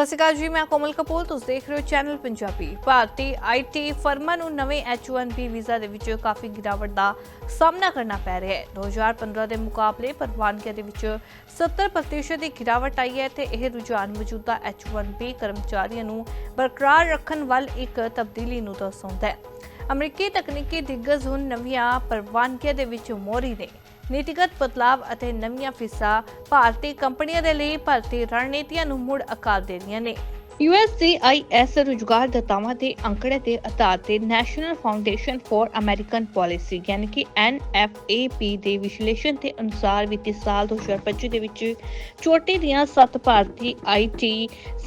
ਸਤਿ ਸ਼੍ਰੀ ਅਕਾਲ ਜੀ, ਮੈਂ ਕੋਮਲ ਕਪੂਰ, ਤੁਸੀਂ ਦੇਖ ਰਹੇ ਹੋ ਚੈਨਲ ਪੰਜਾਬੀ। ਭਾਰਤੀ ਆਈਟੀ ਫਰਮਾਂ ਨੂੰ ਨਵੇਂ H1B ਵੀਜ਼ਾ ਦੇ ਵਿੱਚ ਕਾਫੀ ਗਿਰਾਵਟ ਦਾ ਸਾਹਮਣਾ ਕਰਨਾ ਪੈ ਰਿਹਾ ਹੈ। 2015 ਦੇ ਮੁਕਾਬਲੇ ਪ੍ਰਵਾਨਗੀਆਂ ਦੇ ਵਿੱਚ 70% ਦੀ ਗਿਰਾਵਟ ਆਈ ਹੈ ਤੇ ਇਹ ਰੁਝਾਨ ਮੌਜੂਦਾ H1B ਕਰਮਚਾਰੀਆਂ ਨੂੰ ਬਰਕਰਾਰ ਰੱਖਣ ਵੱਲ ਇੱਕ ਤਬਦੀਲੀ ਨੂੰ ਦਰਸਾਉਂਦਾ ਹੈ। ਅਮਰੀਕੀ ਤਕਨੀਕੀ ਦਿੱਗਜ ਹੁਣ ਨਵੀਆਂ ਪ੍ਰਵਾਨਗੀਆਂ ਦੇ ਵਿੱਚ ਮੋਰੀ ਨੇ। ਨੀਤੀਗਤ ਬਦਲਾਵ ਅਤੇ ਨਵੀਆਂ ਫੀਸਾਂ ਭਾਰਤੀ ਕੰਪਨੀਆਂ ਦੇ ਲਈ ਭਰਤੀ ਰਣਨੀਤੀਆਂ ਨੂੰ ਮੁੜ ਆਕਾਰ ਦੇ ਰਹੀਆਂ ਨੇ। USCIS ਰੁਜ਼ਗਾਰਦਾਤਾਵਾਂ ਦੇ ਅੰਕੜੇ ਦੇ ਆਧਾਰ ਤੇ national foundation for American policy, ਯਾਨੀ ਕਿ NFAP ਦੇ ਵਿਸ਼ਲੇਸ਼ਣ ਦੇ ਅਨੁਸਾਰ ਵਿੱਤੀ ਸਾਲ 2025 ਦੇ ਵਿੱਚ ਚੋਟੀ ਦੀਆਂ 7 ਭਾਰਤੀ IT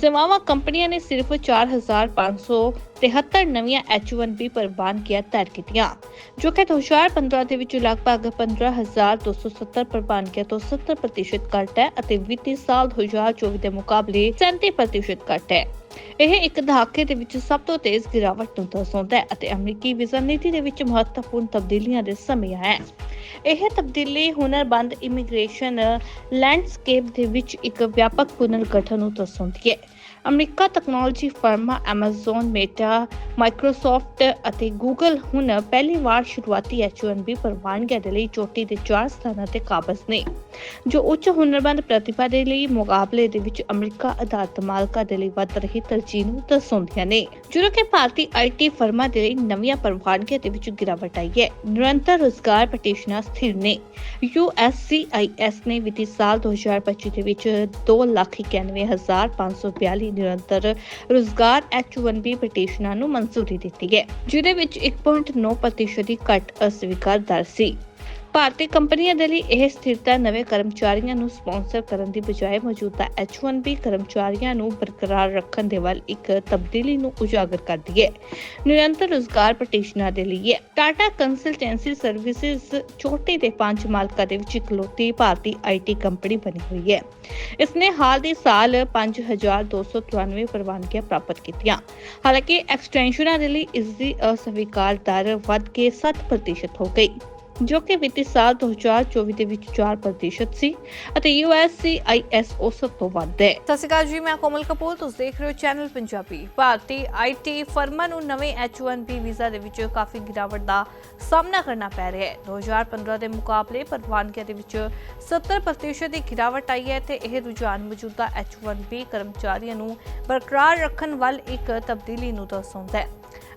ਸੇਵਾਵਾਂ ਕੰਪਨੀਆਂ ਨੇ ਸਿਰਫ 4573 ਨਵੀਆਂ H1B ਪ੍ਰਵਾਨਗੀਆਂ ਤੈਅ ਕੀਤੀਆਂ, ਜੋ ਕਿ 2015 ਦੇ ਵਿੱਚ ਲਗਭਗ 15270 ਪ੍ਰਵਾਨਗੀਆਂ ਤੋਂ 70% ਘੱਟ ਹੈ ਅਤੇ ਵਿੱਤੀ ਸਾਲ 2024 ਦੇ ਮੁਕਾਬਲੇ 37% ਘੱਟ ਹੈ। it. ਇਹ ਇੱਕ ਦਹਾਕੇ ਦੇ ਵਿੱਚ ਸਭ ਤੋਂ ਤੇਜ਼ ਗਿਰਾਵਟ ਨੂੰ ਦਰਸਾਉਂਦਾ ਹੈ ਅਤੇ ਅਮਰੀਕੀ ਵੀਜ਼ਾ ਨੀਤੀ ਦੇ ਵਿੱਚ ਮਹੱਤਵਪੂਰਨ ਤਬਦੀਲੀਆਂ ਦੇ ਸਮੇਂ ਹੈ। ਇਹ ਤਬਦੀਲੀ ਹੁਨਰਬੰਦ ਇਮੀਗ੍ਰੇਸ਼ਨ ਲੈਂਡਸਕੇਪ ਦੇ ਵਿੱਚ ਇੱਕ ਵਿਆਪਕ ਪੁਨਰਗਠਨ ਨੂੰ ਦਰਸਾਉਂਦੀ ਹੈ। ਅਮਰੀਕਾ ਤਕਨਾਲੋਜੀ ਫਰਮਾਂ Amazon, Meta, Microsoft ਅਤੇ Google ਹੁਣ ਪਹਿਲੀ ਵਾਰ ਸ਼ੁਰੂਆਤੀ H1B ਪ੍ਰਵਾਨਗੀਆਂ ਦੇ ਲਈ ਚੋਟੀ ਦੇ ਚਾਰ ਸਥਾਨਾਂ ਤੇ ਕਾਬਜ਼ ਨੇ ਜੋ ਉੱਚ ਹੁਨਰਬੰਦ ਪ੍ਰਤਿਭਾ ਦੇ ਲਈ ਮੁਕਾਬਲੇ ਦੇ ਵਿੱਚ ਅਮਰੀਕਾ ਆਧਾਰਿਤ ਮਾਲਕਾਂ ਦੇ ਲਈ ਵੱਧ ਰਹੀ ਤਰਜੀਹ ਨੂੰ ਦਰਸਾਉਂਦੀਆਂ ਨੇ। ਜਦੋਂ ਕਿ ਭਾਰਤੀ ਆਈਟੀ ਫਰਮਾਂ ਦੇ ਲਈ ਨਵੀਆਂ ਪ੍ਰਵਾਨਗੀਆਂ ਦੇ ਵਿੱਚ ਗਿਰਾਵਟ ਆਈ ਹੈ। ਨਿਰੰਤਰ ਰੋਜ਼ਗਾਰ ਪਟੀਸ਼ਨਾਂ ਸਥਿਰ ਨੇ। USCIS ਨੇ ਵਿੱਤੀ ਸਾਲ 2025 ਦੇ ਵਿੱਚ 291542 ਨਿਰੰਤਰ ਰੋਜ਼ਗਾਰ H1B ਪਟੀਸ਼ਨਾਂ ਨੂੰ ਮਨਜ਼ੂਰੀ ਦਿੱਤੀ ਹੈ, ਜਿਹਦੇ ਵਿੱਚ 1.9% ਦੀ ਘੱਟ ਅਸਵੀਕਾਰ ਦਰ ਸੀ। ਭਾਰਤੀ ਕੰਪਨੀਆਂ ਦੇ ਲਈ ਇਹ ਸਥਿਰਤਾ ਨਵੇਂ ਕਰਮਚਾਰੀਆਂ ਨੂੰ ਸਪਾਂਸਰ ਕਰਨ ਦੀ ਬਜਾਏ ਮੌਜੂਦਾ H1B ਕਰਮਚਾਰੀਆਂ ਨੂੰ ਬਰਕਰਾਰ ਰੱਖਣ ਦੇ ਵੱਲ ਇੱਕ ਤਬਦੀਲੀ ਨੂੰ ਉਜਾਗਰ ਕਰਦੀ ਹੈ। ਨਿਰੰਤਰ ਰੋਜ਼ਗਾਰ ਪਟੀਸ਼ਨਾਂ ਦੇ ਲਈ ਟਾਟਾ ਕੰਸਲਟੈਂਸੀ ਸਰਵਿਸਿਜ਼ ਛੋਟੇ ਤੇ ਪੰਜ ਮਾਲਕਾਂ ਦੇ ਵਿੱਚ ਇਕਲੌਤੀ ਭਾਰਤੀ ਆਈਟੀ ਕੰਪਨੀ ਬਣੀ ਹੋਈ ਹੈ। ਇਸ ਨੇ ਹਾਲ ਦੇ ਸਾਲ 5293 ਪ੍ਰਵਾਨਗੀਆਂ ਪ੍ਰਾਪਤ ਕੀਤੀਆਂ। ਹਾਲਾਂਕਿ ਐਕਸਟੈਂਸ਼ਨਾਂ ਦੇ ਲਈ ਇਸ ਦੀ ਅਸਵੀਕਾਰ ਦਰ ਵੱਧ ਕੇ 7% ਹੋ ਗਈ। ਜੋ ਕਿ ਵਿੱਤੀ ਸਾਲ 2024 ਦੇ ਵਿੱਚ 4% ਸੀ ਅਤੇ USCIS ਔਸਤ ਤੋਂ ਵੱਧ ਹੈ। ਸਤਿ ਸ਼੍ਰੀ ਅਕਾਲ ਜੀ, ਮੈਂ ਕੋਮਲ ਕਪੂਰ। ਤੁਸੀਂ ਦੇਖ ਰਹੇ ਹੋ ਚੈਨਲ ਪੰਜਾਬੀ। ਭਾਰਤੀ ਆਈਟੀ ਫਰਮਾਂ ਨੂੰ ਨਵੇਂ H1B ਵੀਜ਼ਾ ਦੇ ਵਿੱਚ ਕਾਫੀ ਗਿਰਾਵਟ ਦਾ ਸਾਹਮਣਾ ਕਰਨਾ ਪੈ ਰਿਹਾ ਹੈ। 2015 ਦੇ ਮੁਕਾਬਲੇ ਪ੍ਰਵਾਨਗੀਆਂ ਦੇ ਵਿੱਚ 70% ਦੀ ਗਿਰਾਵਟ ਆਈ ਹੈ ਤੇ ਇਹ ਰੁਝਾਨ ਮੌਜੂਦਾ H1B ਕਰਮਚਾਰੀਆਂ ਨੂੰ ਬਰਕਰਾਰ ਰੱਖਣ ਵੱਲ ਇੱਕ ਤਬਦੀਲੀ ਨੂੰ ਦਰਸਾਉਂਦਾ ਹੈ।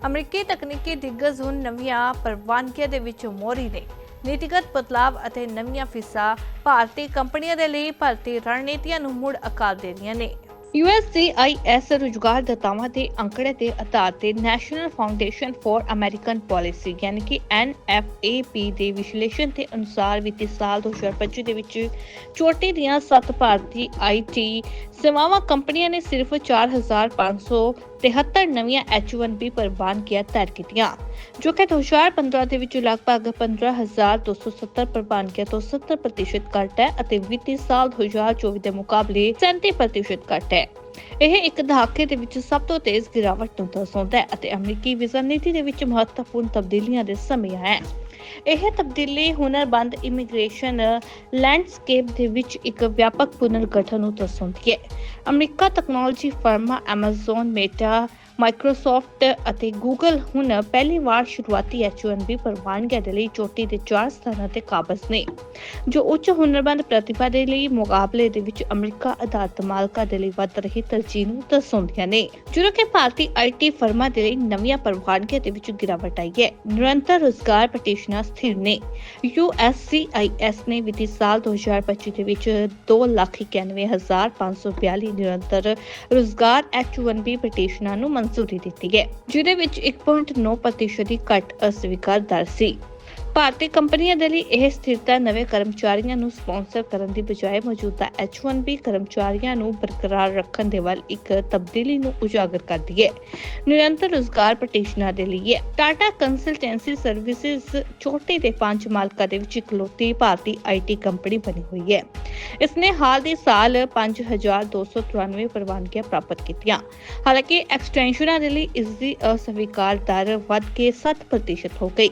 ਅਮਰੀਕੀ ਤਕਨੀਕੀ ਦਿੱਗਜ ਹੁਣ ਨਵੀਆਂ ਪ੍ਰਵਾਨਗੀਆਂ ਦੇ ਵਿੱਚ ਮੋਰੀ ਨੇ। ਨੀਤੀਗਤ ਬਦਲਾਵ ਅਤੇ ਨਵੀਆਂ ਫੀਸਾਂ ਭਾਰਤੀ ਕੰਪਨੀਆਂ ਦੇ ਲਈ ਭਰਤੀ ਰਣਨੀਤੀਆਂ ਨੂੰ ਮੁੜ ਆਕਾਰ ਦੇ ਰਹੀਆਂ ਨੇ USCIS ਰੁਜ਼ਗਾਰਦਾਤਾਵਾਂ ਦੇ ਅੰਕੜੇ ਦੇ ਆਧਾਰ ਤੇ national foundation for American policy ਯਾਨੀ ਕਿ NFAP ਦੇ ਵਿਸ਼ਲੇਸ਼ਣ ਦੇ ਅਨੁਸਾਰ ਵਿੱਤੀ ਸਾਲ 2025 ਦੇ ਵਿੱਚ ਚੋਟੀ ਦੀਆਂ 7 ਭਾਰਤੀ IT ਸੇਵਾਵਾਂ ਕੰਪਨੀਆਂ ਨੇ ਸਿਰਫ 4573 ਨਵੀਆਂ H1B ਪ੍ਰਵਾਨਗੀਆਂ ਤੈਅ ਕੀਤੀਆਂ, ਜੋ ਕਿ 2015 ਦੇ ਵਿੱਚ ਲਗਭਗ 15270 ਪ੍ਰਵਾਨਗੀਆਂ ਤੋਂ 70% ਘੱਟ ਹੈ ਅਤੇ ਵਿੱਤੀ ਸਾਲ 2024 ਦੇ ਮੁਕਾਬਲੇ 37% ਘੱਟ ਹੈ। ਇਹ ਇੱਕ ਦਹਾਕੇ ਦੇ ਵਿੱਚ ਸਭ ਤੋਂ ਤੇਜ਼ ਗਿਰਾਵਟ ਨੂੰ ਦਰਸਾਉਂਦਾ ਹੈ ਅਤੇ ਅਮਰੀਕੀ ਵੀਜ਼ਾ ਨੀਤੀ ਦੇ ਵਿੱਚ ਮਹੱਤਵਪੂਰਨ ਤਬਦੀਲੀਆਂ ਦੇ ਸਮੇਂ ਹੈ। ਇਹ ਤਬਦੀਲੀ ਹੁਨਰਬੰਦ ਇਮੀਗ੍ਰੇਸ਼ਨ ਲੈਂਡਸਕੇਪ ਦੇ ਵਿੱਚ ਇੱਕ ਵਿਆਪਕ ਪੁਨਰਗਠਨ ਨੂੰ ਦਰਸਾਉਂਦੀ ਹੈ। ਅਮਰੀਕਾ ਤਕਨਾਲੋਜੀ ਫਰਮਾਂ Amazon, Meta, Microsoft ਅਤੇ Google ਹੁਣ ਪਹਿਲੀ ਵਾਰ ਸ਼ੁਰੂਆਤੀ H1B ਪ੍ਰਵਾਨਗੀਆਂ ਦੇ ਲਈ ਚੋਟੀ ਦੇ ਚਾਰ ਸਥਾਨਾਂ ਤੇ ਕਾਬਜ਼ ਨੇ, ਜੋ ਉੱਚ ਹੁਨਰਬੰਦ ਪ੍ਰਤਿਭਾ ਦੇ ਲਈ ਮੁਕਾਬਲੇ ਦੇ ਵਿੱਚ ਅਮਰੀਕਾ ਆਧਾਰਿਤ ਮਾਲਕਾਂ ਦੇ ਲਈ ਵੱਧ ਰਹੀ ਤਰਜੀਹ ਨੂੰ ਦਰਸਾਉਂਦੀਆਂ ਨੇ। ਜਦੋਂ ਕਿ ਭਾਰਤੀ ਆਈਟੀ ਫਰਮਾਂ ਦੇ ਲਈ ਨਵੀਆਂ ਪ੍ਰਵਾਨਗੀਆਂ ਦੇ ਵਿੱਚ ਗਿਰਾਵਟ ਆਈ ਹੈ। ਨਿਰੰਤਰ ਰੋਜ਼ਗਾਰ ਪਟੀਸ਼ਨਾਂ ਸਥਿਰ ਨੇ। USCIS ਨੇ ਵਿੱਤੀ ਸਾਲ 2025 ਦੇ ਵਿੱਚ 291542 ਨਿਰੰਤਰ ਰੋਜ਼ਗਾਰ H1B ਪਟੀਸ਼ਨਾਂ ਨੂੰ ਮਨਜ਼ੂਰੀ ਦਿੱਤੀ ਹੈ ਜਿਹਦੇ ਵਿੱਚ 1.9% ਦੀ ਘੱਟ ਅਸਵੀਕਾਰ ਦਰ ਸੀ। ਭਾਰਤੀ ਕੰਪਨੀਆਂ ਦੇ ਲਈ ਇਹ ਸਥਿਰਤਾ ਨਵੇਂ ਕਰਮਚਾਰੀਆਂ ਨੂੰ ਸਪਾਂਸਰ ਕਰਨ ਦੀ ਬਜਾਏ ਮੌਜੂਦਾ H1B ਕਰਮਚਾਰੀਆਂ ਨੂੰ ਬਰਕਰਾਰ ਰੱਖਣ ਦੇ ਵੱਲ ਇੱਕ ਤਬਦੀਲੀ ਨੂੰ ਉਜਾਗਰ ਕਰਦੀ ਹੈ। ਨਿਰੰਤਰ ਰੋਜ਼ਗਾਰ ਪਟੀਸ਼ਨਾਂ ਦੇ ਲਈ ਹੈ ਟਾਟਾ ਕੰਸਲਟੈਂਸੀ ਸਰਵਿਸਿਜ਼ ਛੋਟੇ ਤੇ ਪੰਜ ਮਾਲਕਾਂ ਦੇ ਵਿੱਚ ਇਕਲੌਤੀ ਭਾਰਤੀ ਆਈਟੀ ਕੰਪਨੀ ਬਣੀ ਹੋਈ ਹੈ। ਇਸ ਨੇ ਹਾਲ ਦੇ ਸਾਲ 5293 ਪ੍ਰਵਾਨਗੀਆਂ ਪ੍ਰਾਪਤ ਕੀਤੀਆਂ। ਹਾਲਾਂਕਿ ਐਕਸਟੈਂਸ਼ਨਾਂ ਦੇ ਲਈ ਇਸ ਦੀ ਅਸਵੀਕਾਰ ਦਰ ਵੱਧ ਕੇ 7% ਹੋ ਗਈ।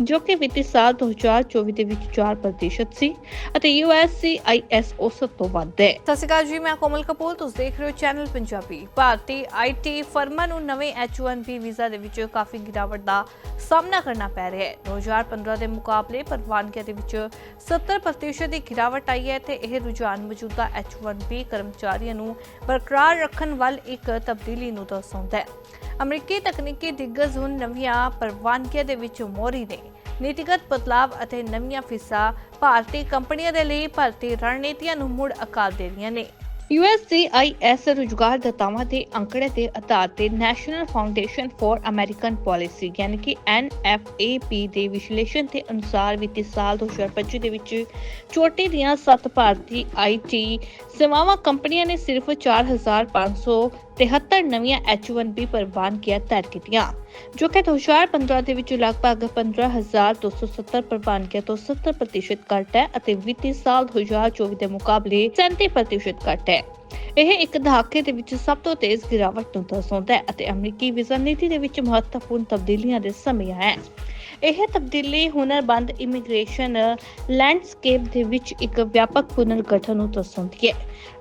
ਜੋ ਕਿ ਵਿੱਤੀ ਸਾਲ 2024 ਦੇ ਵਿੱਚ 4% ਸੀ ਅਤੇ USCIS ਔਸਤ ਤੋਂ ਵੱਧ ਹੈ। ਸਤਿ ਸ਼੍ਰੀ ਅਕਾਲ ਜੀ, ਮੈਂ ਕੋਮਲ ਕਪੂਰ। ਤੁਸੀਂ ਦੇਖ ਰਹੇ ਹੋ ਚੈਨਲ ਪੰਜਾਬੀ ਭਾਰਤੀ ਆਈਟੀ ਫਰਮਾਂ ਨੂੰ ਨਵੇਂ H1B ਵੀਜ਼ਾ ਦੇ ਵਿੱਚ ਕਾਫੀ ਗਿਰਾਵਟ ਦਾ ਸਾਹਮਣਾ ਕਰਨਾ ਪੈ ਰਿਹਾ ਹੈ। 2015 ਦੇ ਮੁਕਾਬਲੇ ਪ੍ਰਵਾਨਗੀਆਂ ਦੇ ਵਿੱਚ 70% ਦੀ ਗਿਰਾਵਟ ਆਈ ਹੈ ਤੇ ਇਹ ਰੁਝਾਨ ਮੌਜੂਦਾ H1B ਕਰਮਚਾਰੀਆਂ ਨੂੰ ਬਰਕਰਾਰ ਰੱਖਣ ਵੱਲ ਇੱਕ ਤਬਦੀਲੀ ਨੂੰ ਦਰਸਾਉਂਦਾ ਹੈ। ਅਮਰੀਕੀ ਤਕਨੀਕੀ ਦਿੱਗਜ ਹੁਣ ਨਵੀਆਂ ਪ੍ਰਵਾਨਗੀਆਂ ਦੇ ਵਿੱਚ ਮੋਰੀ ਨੇ। ਨੀਤੀਗਤ ਬਦਲਾਵ ਅਤੇ ਨਵੀਆਂ ਫੀਸਾਂ ਭਾਰਤੀ ਕੰਪਨੀਆਂ ਦੇ ਲਈ ਭਰਤੀ ਰਣਨੀਤੀਆਂ ਨੂੰ ਮੁੜ ਆਕਾਰ ਦੇ ਰਹੀਆਂ ਨੇ USCIS ਰੁਜ਼ਗਾਰ ਦਾਤਾਵਾਂ ਦੇ ਅੰਕੜੇ ਦੇ ਆਧਾਰ ਤੇ national foundation for American policy ਯਾਨੀ ਕਿ NFAP ਦੇ ਵਿਸ਼ਲੇਸ਼ਣ ਦੇ ਅਨੁਸਾਰ ਵਿੱਤੀ ਸਾਲ 2025 ਦੇ ਵਿੱਚ ਚੋਟੀ ਦੀਆਂ 7 ਭਾਰਤੀ IT ਸੇਵਾਵਾਂ ਕੰਪਨੀਆਂ ਨੇ ਸਿਰਫ 4573 ਨਵੀਆਂ H1B ਪ੍ਰਵਾਨਗੀਆਂ ਤਿਆਰ ਕੀਤੀਆਂ, ਜੋ ਕਿ 2015 ਦੇ ਵਿੱਚ ਲਗਭਗ 15270 ਪ੍ਰਵਾਨਗੀਆਂ ਤੋਂ 70% ਘੱਟ ਹੈ ਅਤੇ ਵਿੱਤੀ ਸਾਲ 2024 ਦੇ ਮੁਕਾਬਲੇ 37% ਘੱਟ ਹੈ। ਇਹ ਇੱਕ ਦਹਾਕੇ ਦੇ ਵਿੱਚ ਸਭ ਤੋਂ ਤੇਜ਼ ਗਿਰਾਵਟ ਨੂੰ ਦਰਸਾਉਂਦਾ ਹੈ ਅਤੇ ਅਮਰੀਕੀ ਵੀਜ਼ਾ ਨੀਤੀ ਦੇ ਵਿੱਚ ਮਹੱਤਵਪੂਰਨ ਤਬਦੀਲੀਆਂ ਦੇ ਸਮੇਂ ਹੈ। ਇਹ ਤਬਦੀਲੀ ਹੁਨਰਬੰਦ ਇਮੀਗ੍ਰੇਸ਼ਨ ਲੈਂਡਸਕੇਪ ਦੇ ਵਿੱਚ ਇੱਕ ਵਿਆਪਕ ਪੁਨਰਗਠਨ ਨੂੰ ਦਰਸਾਉਂਦੀ ਹੈ।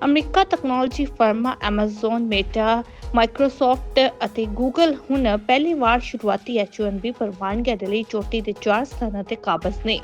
ਅਮਰੀਕਾ ਤਕਨਾਲੋਜੀ ਫਰਮਾਂ Amazon, Meta, ਮਾਈਕਰੋਸਾਫਟ ਅਤੇ ਗੂਗਲ ਹੁਣ ਪਹਿਲੀ ਵਾਰ ਸ਼ੁਰੂਆਤੀ H1B ਪ੍ਰਵਾਨਗੀਆਂ ਦੇ ਲਈ ਚੋਟੀ ਦੇ ਚਾਰ ਸਥਾਨਾਂ ਤੇ ਕਾਬਜ਼ ਨੇ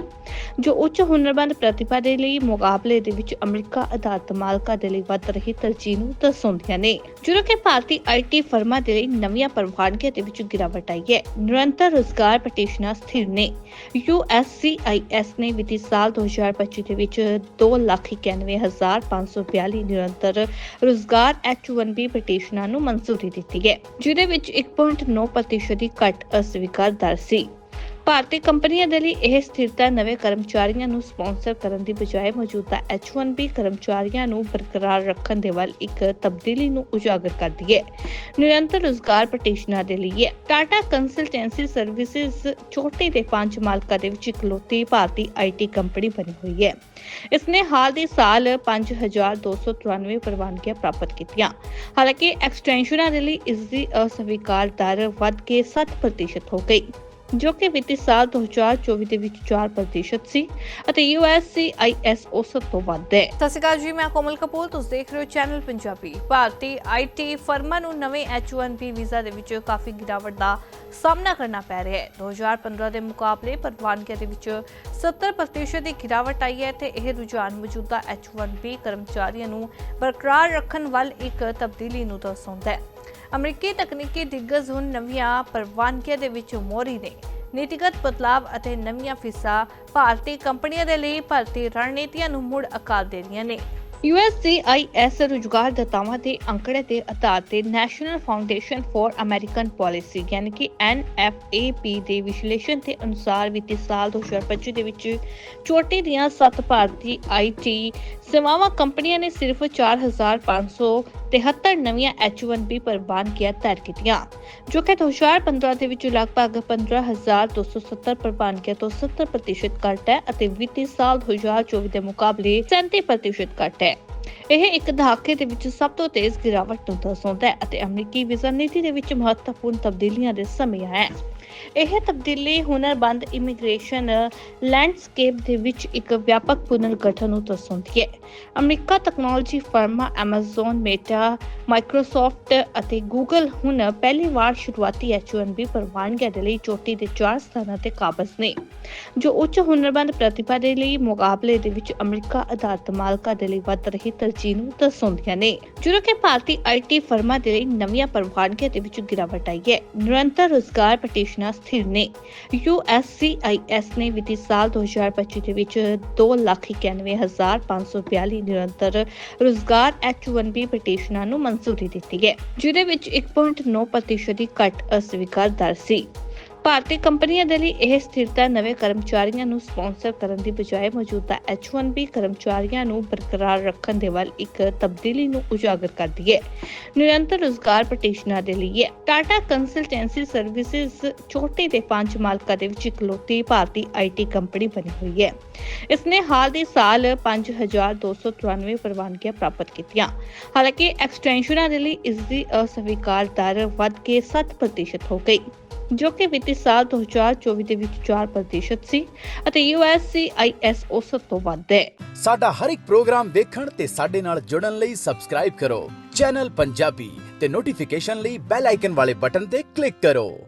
ਜੋ ਉੱਚ ਹੁਨਰਬੰਦ ਪ੍ਰਤਿਭਾ ਦੇ ਲਈ ਮੁਕਾਬਲੇ ਦੇ ਵਿੱਚ ਅਮਰੀਕਾ ਆਧਾਰਿਤ ਮਾਲਕਾਂ ਦੇ ਲਈ ਵੱਧ ਰਹੀ ਤਰਜੀਹ ਨੂੰ ਦਰਸਾਉਂਦੀਆਂ ਨੇ। ਜਦੋਂ ਕਿ ਭਾਰਤੀ ਆਈਟੀ ਫਰਮਾਂ ਦੇ ਲਈ ਨਵੀਆਂ ਪ੍ਰਵਾਨਗੀਆਂ ਦੇ ਵਿੱਚ ਗਿਰਾਵਟ ਆਈ ਹੈ। ਨਿਰੰਤਰ ਰੁਜ਼ਗਾਰ ਪਟੀਸ਼ਨਾਂ ਸਥਿਰ ਨੇ। USCIS ਨੇ ਵਿੱਤੀ ਸਾਲ 2025 ਦੇ ਵਿੱਚ 291542 ਨਿਰੰਤਰ ਰੁਜ਼ਗਾਰ H1B ਪਟੀਸ਼ਨਾਂ ਨੂੰ ਮਨਜ਼ੂਰੀ ਦਿੱਤੀ ਹੈ, ਜਿਹਦੇ ਵਿੱਚ 1.9% ਦੀ ਘੱਟ ਅਸਵੀਕਾਰ ਦਰ ਸੀ। ਭਾਰਤੀ ਕੰਪਨੀਆਂ ਦੇ ਲਈ ਇਹ ਸਥਿਰਤਾ ਨਵੇਂ ਕਰਮਚਾਰੀਆਂ ਨੂੰ ਸਪਾਂਸਰ ਕਰਨ ਦੀ ਬਜਾਏ ਮੌਜੂਦਾ H1B ਕਰਮਚਾਰੀਆਂ ਨੂੰ ਬਰਕਰਾਰ ਰੱਖਣ ਦੇ ਵੱਲ ਇੱਕ ਤਬਦੀਲੀ ਨੂੰ ਉਜਾਗਰ ਕਰਦੀ ਹੈ। ਨਿਰੰਤਰ ਰੁਜ਼ਗਾਰ ਪਟੀਸ਼ਨਾਂ ਦੇ ਲਈ ਹੈ। ਟਾਟਾ ਕੰਸਲਟੈਂਸੀ ਸਰਵਿਸਿਜ਼ ਛੋਟੇ ਦੇ ਪੰਜ ਮਾਲਕਾਂ ਦੇ ਵਿੱਚ ਇਕਲੌਤੀ ਭਾਰਤੀ ਆਈਟੀ ਕੰਪਨੀ ਬਣੀ ਹੋਈ ਹੈ। ਇਸ ਨੇ ਹਾਲ ਦੇ ਸਾਲ 5293 ਪ੍ਰਵਾਨਗੀਆਂ ਪ੍ਰਾਪਤ ਕੀਤੀਆਂ। ਹਾਲਾਂਕਿ ਐਕਸਟੈਂਸ਼ਨਾਂ ਦੇ ਲਈ ਇਸ ਦੀ ਅਸਵੀਕਾਰ ਦਰ ਵੱਧ ਕੇ 7% ਹੋ ਗਈ। ਜੋ ਕਿ ਵਿੱਤੀ ਸਾਲ 2024 ਦੇ ਵਿੱਚ 4% ਸੀ ਅਤੇ USCIS ਔਸਤ ਤੋਂ ਵੱਧ ਹੈ। ਸਤਿ ਸ਼੍ਰੀ ਅਕਾਲ ਜੀ, ਮੈਂ ਕੋਮਲ ਕਪੂਰ, ਤੁਸੀਂ ਦੇਖ ਰਹੇ ਹੋ ਚੈਨਲ ਪੰਜਾਬੀ ਭਾਰਤੀ ਆਈਟੀ ਫਰਮਾਂ ਨੂੰ ਨਵੇਂ H1B ਵੀਜ਼ਾ ਦੇ ਵਿੱਚ ਕਾਫੀ ਗਿਰਾਵਟ ਦਾ ਸਾਹਮਣਾ ਕਰਨਾ ਪੈ ਰਿਹਾ ਹੈ। 2015 ਦੇ ਮੁਕਾਬਲੇ ਪ੍ਰਵਾਨਗੀਆਂ ਦੇ ਵਿੱਚ 70% ਦੀ ਗਿਰਾਵਟ ਆਈ ਹੈ ਤੇ ਇਹ ਰੁਝਾਨ ਮੌਜੂਦਾ H1B ਕਰਮਚਾਰੀਆਂ ਨੂੰ ਬਰਕਰਾਰ ਰੱਖਣ ਵੱਲ ਇੱਕ ਤਬਦੀਲੀ ਨੂੰ ਦਰਸਾਉਂਦਾ ਹੈ। ਅਮਰੀਕੀ ਤਕਨੀਕੀ ਦਿੱਗਜ ਹੁਣ ਨਵੀਆਂ ਪ੍ਰਵਾਨਗੀਆਂ ਦੇ ਵਿੱਚ ਮੋਰੀ ਨੇ। ਨੀਤੀਗਤ ਬਦਲਾਵ ਅਤੇ ਨਵੀਆਂ ਫੀਸਾਂ ਭਾਰਤੀ ਕੰਪਨੀਆਂ ਦੇ ਲਈ ਭਰਤੀ ਰਣਨੀਤੀਆਂ ਨੂੰ ਮੁੜ ਆਕਾਰ ਦੇ ਰਹੀਆਂ ਨੇ। USCIS ਰੁਜ਼ਗਾਰ ਦਾਤਾਵਾਂ ਦੇ ਅੰਕੜੇ ਦੇ ਆਧਾਰ ਤੇ national foundation for American policy ਯਾਨੀ ਕਿ NFAP ਦੇ ਵਿਸ਼ਲੇਸ਼ਣ ਦੇ ਅਨੁਸਾਰ ਵਿੱਤੀ ਸਾਲ 2025 ਦੇ ਵਿੱਚ ਚੋਟੀ ਦੀਆਂ 7 ਭਾਰਤੀ IT ਸੇਵਾਵਾਂ ਕੰਪਨੀਆਂ ਨੇ ਸਿਰਫ 4573 ਨਵੀਆਂ H1B ਪ੍ਰਵਾਨਗੀਆਂ ਤਿਆਰ ਕੀਤੀਆਂ, ਜੋ ਕਿ 2015 ਦੇ ਵਿੱਚ ਲਗਭਗ 15270 ਪ੍ਰਵਾਨਗੀਆਂ ਤੋਂ 70% ਘੱਟ ਹੈ ਅਤੇ ਵਿੱਤੀ ਸਾਲ 2024 ਦੇ ਮੁਕਾਬਲੇ 37% ਘੱਟ ਹੈ। ਇਹ ਇੱਕ ਦਹਾਕੇ ਦੇ ਵਿੱਚ ਸਭ ਤੋਂ ਤੇਜ਼ ਗਿਰਾਵਟ ਨੂੰ ਦਰਸਾਉਂਦਾ ਹੈ ਅਤੇ ਅਮਰੀਕੀ ਵੀਜ਼ਾ ਨੀਤੀ ਦੇ ਵਿੱਚ ਮਹੱਤਵਪੂਰਨ ਤਬਦੀਲੀਆਂ ਦੇ ਸਮੇਂ ਹੈ। ਇਹ ਤਬਦੀਲੀ ਹੁਨਰਬੰਦ ਇਮੀਗ੍ਰੇਸ਼ਨ ਲੈਂਡਸਕੇਪ ਦੇ ਵਿੱਚ ਇੱਕ ਵਿਆਪਕ ਪੁਨਰਗਠਨ ਨੂੰ ਦਰਸਾਉਂਦੀ ਹੈ। ਅਮਰੀਕਾ ਤਕਨਾਲੋਜੀ ਫਰਮਾਂ Amazon, Meta, ਮਾਈਕਰੋਸਾਫਟ ਅਤੇ Google ਹੁਣ ਪਹਿਲੀ ਵਾਰ ਸ਼ੁਰੂਆਤੀ H1B ਪ੍ਰਵਾਨਗੀਆਂ ਦੇ ਲਈ ਚੋਟੀ ਦੇ ਚਾਰ ਸਥਾਨਾਂ ਤੇ ਕਾਬਜ਼ ਨੇ ਜੋ ਉੱਚ ਹੁਨਰਬੰਦ ਪ੍ਰਤਿਭਾ ਦੇ ਲਈ ਮੁਕਾਬਲੇ ਦੇ ਵਿੱਚ ਅਮਰੀਕਾ ਆਧਾਰਿਤ ਮਾਲਕਾਂ ਦੇ ਲਈ ਵੱਧ ਰਹੀ ਤਰਜੀਹ ਨੂੰ ਦਰਸਾਉਂਦੀਆਂ ਨੇ। ਜਦੋਂ ਕਿ ਭਾਰਤੀ ਆਈਟੀ ਫਰਮਾਂ ਦੇ ਲਈ ਨਵੀਆਂ ਪ੍ਰਵਾਨਗੀਆਂ ਦੇ ਵਿੱਚ ਗਿਰਾਵਟ ਆਈ ਹੈ ਨਿਰੰਤਰ ਰੁਜ਼ਗਾਰ ਪਟੀਸ਼ਨਾਂ ਸਥਿਰ ਨੇ। USCIS ਨੇ ਵਿੱਤੀ ਸਾਲ 2025 ਦੇ ਵਿੱਚ 291542 ਨਿਰੰਤਰ ਰੁਜ਼ਗਾਰ H1B ਪਟੀਸ਼ਨਾਂ ਨੂੰ ਮਨਜ਼ੂਰੀ ਦਿੱਤੀ ਹੈ, ਜਿਹਦੇ ਵਿੱਚ 1.9% ਦੀ ਘੱਟ ਅਸਵੀਕਾਰ ਦਰ ਸੀ। ਭਾਰਤੀ ਕੰਪਨੀਆਂ ਦੇ ਲਈ ਇਹ ਸਥਿਰਤਾ ਨਵੇਂ ਕਰਮਚਾਰੀਆਂ ਨੂੰ ਸਪਾਂਸਰ ਕਰਨ ਦੀ ਬਜਾਏ ਮੌਜੂਦਾ H1B ਕਰਮਚਾਰੀਆਂ ਨੂੰ ਬਰਕਰਾਰ ਰੱਖਣ ਦੇ ਵੱਲ ਇੱਕ ਤਬਦੀਲੀ ਨੂੰ ਉਜਾਗਰ ਕਰਦੀ ਹੈ। ਨਿਰੰਤਰ ਰੁਜ਼ਗਾਰ ਪਟੀਸ਼ਨਾਂ ਦੇ ਲਈ ਟਾਟਾ ਕੰਸਲਟੈਂਸੀ ਸਰਵਿਸਿਜ਼ ਛੋਟੇ ਦੇ ਪੰਜ ਮਾਲਕਾਂ ਦੇ ਵਿੱਚ ਇਕਲੌਤੀ ਭਾਰਤੀ ਆਈਟੀ ਕੰਪਨੀ ਬਣੀ ਹੋਈ ਹੈ। ਇਸ ਨੇ ਹਾਲ ਦੇ ਸਾਲ 5293 ਪ੍ਰਵਾਨਗੀਆਂ ਪ੍ਰਾਪਤ ਕੀਤੀਆਂ। ਹਾਲਾਂਕਿ ਐਕਸਟੈਂਸ਼ਨਾਂ ਦੇ ਲਈ ਇਸ ਦੀ ਅਸਵੀਕਾਰ ਦਰ ਵੱਧ ਕੇ 7% ਹੋ ਗਈ। ਜੋ ਕਿ ਵਿੱਤੀ ਸਾਲ 2024 ਦੇ ਵਿੱਚ 4% ਸੀ ਅਤੇ USCIS ਸਭ ਤੋਂ ਵੱਧ ਹੈ। ਸਾਡਾ ਹਰ ਇੱਕ ਪ੍ਰੋਗਰਾਮ ਦੇਖਣ ਤੇ ਸਾਡੇ ਨਾਲ ਜੁੜਨ ਲਈ ਸਬਸਕ੍ਰਾਈਬ ਕਰੋ। ਚੈਨਲ ਪੰਜਾਬੀ ਤੇ ਨੋਟੀਫਿਕੇਸ਼ਨ ਲਈ ਬੈਲ ਆਈਕਨ ਵਾਲੇ ਬਟਨ ਤੇ ਕਲਿੱਕ ਕਰੋ।